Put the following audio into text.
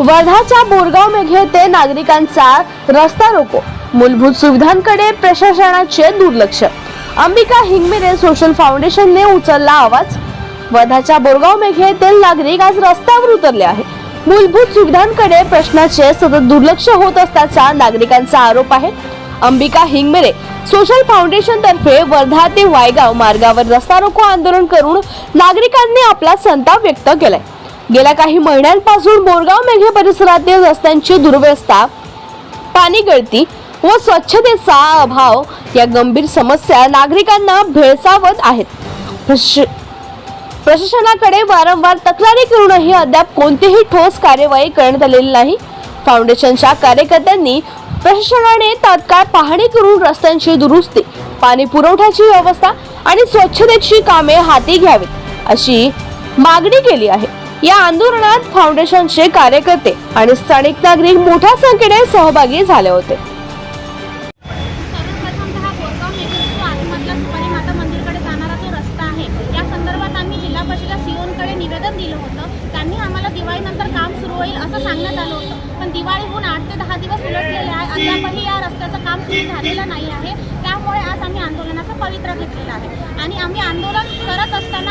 वर्धाच्या बोरगाव मेघे ते नागरिकांचा रस्ता रोको. मूलभूत सुविधांकडे प्रशासनाचे दुर्लक्ष. अंबिका हिंगमिरे सोशल फाउंडेशनने उचलला आवाज. वर्धाच्या बोरगाव मेघे येथील नागरिक आज रस्त्यावर उतरले आहे मूलभूत सुविधांकडे प्रश्नाचे सतत दुर्लक्ष होत असल्याचा नागरिकांचा आरोप आहे. अंबिका हिंगमिरे सोशल फाउंडेशन तर्फे वर्धा ते वायगाव मार्गावर रस्ता रोको आंदोलन करून नागरिकांनी आपला संताप व्यक्त केलाय. गेल्या काही महिन्यांपासून बोरगाव मेघे परिसरातील रस्त्यांची दुर्व्यवस्था पाणी गळती व स्वच्छतेचा अभाव या गंभीर समस्या नागरिकांना भेळसावत आहेत. प्रश- प्रशासनाकडे वारंवार तक्रारी करूनही अद्याप कोणतीही ठोस कार्यवाही करण्यात आलेली नाही. फाउंडेशनच्या कार्यकर्त्यांनी प्रशासनाने तात्काळ पाहणी करून रस्त्यांची दुरुस्ती पाणी पुरवठ्याची व्यवस्था आणि स्वच्छतेची कामे हाती घ्यावीत अशी मागणी केली आहे. या आंदोलनात फाउंडेशनचे कार्यकर्ते आणि स्थानिक नागरिक मोठ्या संख्येने सहभागी झाले होते. सर्वप्रथम माता मंदिरकडे जाणारा जो रस्ता आहे या संदर्भात आम्ही जिल्हा परिषद निवेदन दिलं होतं त्यांनी आम्हाला दिवाळीनंतर काम सुरू होईल असं सांगण्यात आलं होतं पण दिवाळीहून आठ ते दहा दिवस उलटलेले आहे अद्यापही या रस्त्याचं काम सुरू झालेलं नाही आहे त्यामुळे आज आम्ही आंदोलनाचा पवित्रा घेतलेला आहे. आणि आम्ही आंदोलन करत असताना